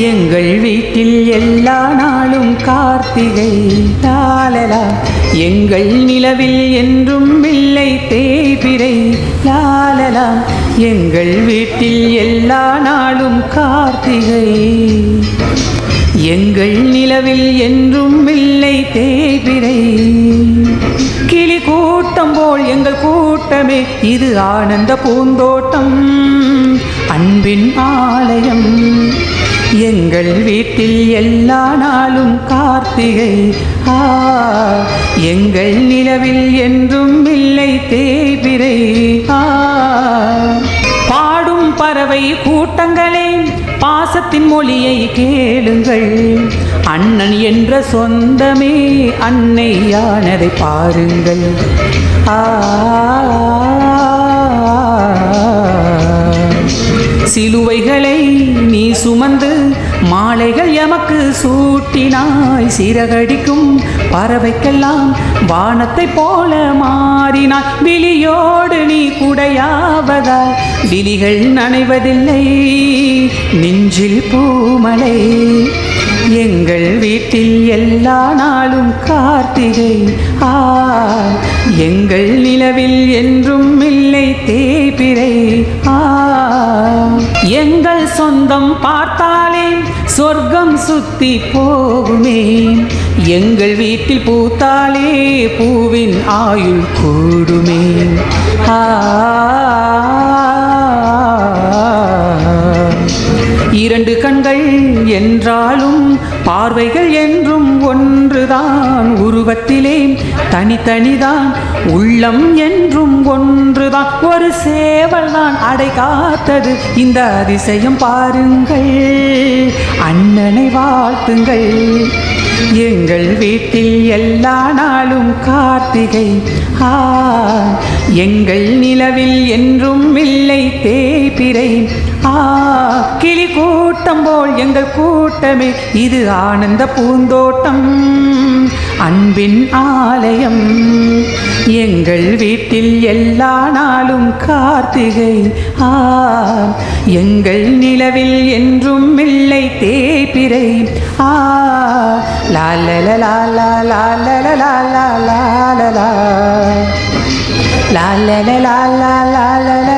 எங்கள் வீட்டில் எல்லா நாளும் கார்த்திகை லாலலா எங்கள் நிலவில் என்றும் இல்லை தேய்பிரை லாலலா. எங்கள் வீட்டில் எல்லா நாளும் கார்த்திகை. எங்கள் நிலவில் என்றும் இல்லை தேய்பிரை. கிளி கூட்டம் போல் எங்கள் கூட்டமே இது ஆனந்த பூந்தோட்டம். அன்பின் ஆலயம். எங்கள் வீட்டில் எல்லா நாளும் கார்த்திகை. ஆ எங்கள் நிலவில் என்றும் இல்லை தேய்பிரை. ஆ பாடும் பறவை கூட்டங்களே பாசத்தின் மொழியை கேளுங்கள். அண்ணன் என்ற சொந்தமே அன்னையானதை பாருங்கள். ஆ சிலுவைகளை நீ சுமந்து மாலைகள் எமக்கு சூட்டினாய். சிறகடிக்கும் பறவைக்கெல்லாம் வானத்தை போல மாறினாய். விழியோடு நீ குடையாவதால் விழிகள் நனைவதில்லை. நெஞ்சில் பூமலை எங்கள் வீட்டில் எல்லா நாளும் கார்த்திகை. ஆ எங்கள் நிலவில் என்றும் இல்லை தேய்பிரை. ஆ எங்கள் சொந்தம் பார்த்தாலே சொர்க்கம் சுத்தி போகுமே. எங்கள் வீட்டில் பூத்தாலே பூவின் ஆயுள் கூடுமே. இரண்டு கண்கள் என்றாலும் பார்வைகள் என்றும் ஒன்றுதான். உருவத்திலே தனித்தனிதான் உள்ளம் என்றும் ஒன்றுதான். ஒரு சேவல் தான் அடை காத்தது. இந்த அதிசயம் பாருங்கள் அண்ணனை வாழ்த்துங்கள். எங்கள் வீட்டில் எல்லா நாளும் கார்த்திகை. ஆ எங்கள் நிலவில் என்றும் இல்லை தேய்பிரை. ஆ கிளி கூட்டம் போல் எங்கள் கூட்டமே இது ஆனந்த பூந்தோட்டம் அன்பின் ஆலயம். எங்கள் வீட்டில் எல்லா நாளும் கார்த்திகை. ஆ எங்கள் நிலவில் என்றும் இல்லை தேய்பிரை. ஆ லாலல லாலா லாலல லாலா லாலலா லாலல லாலா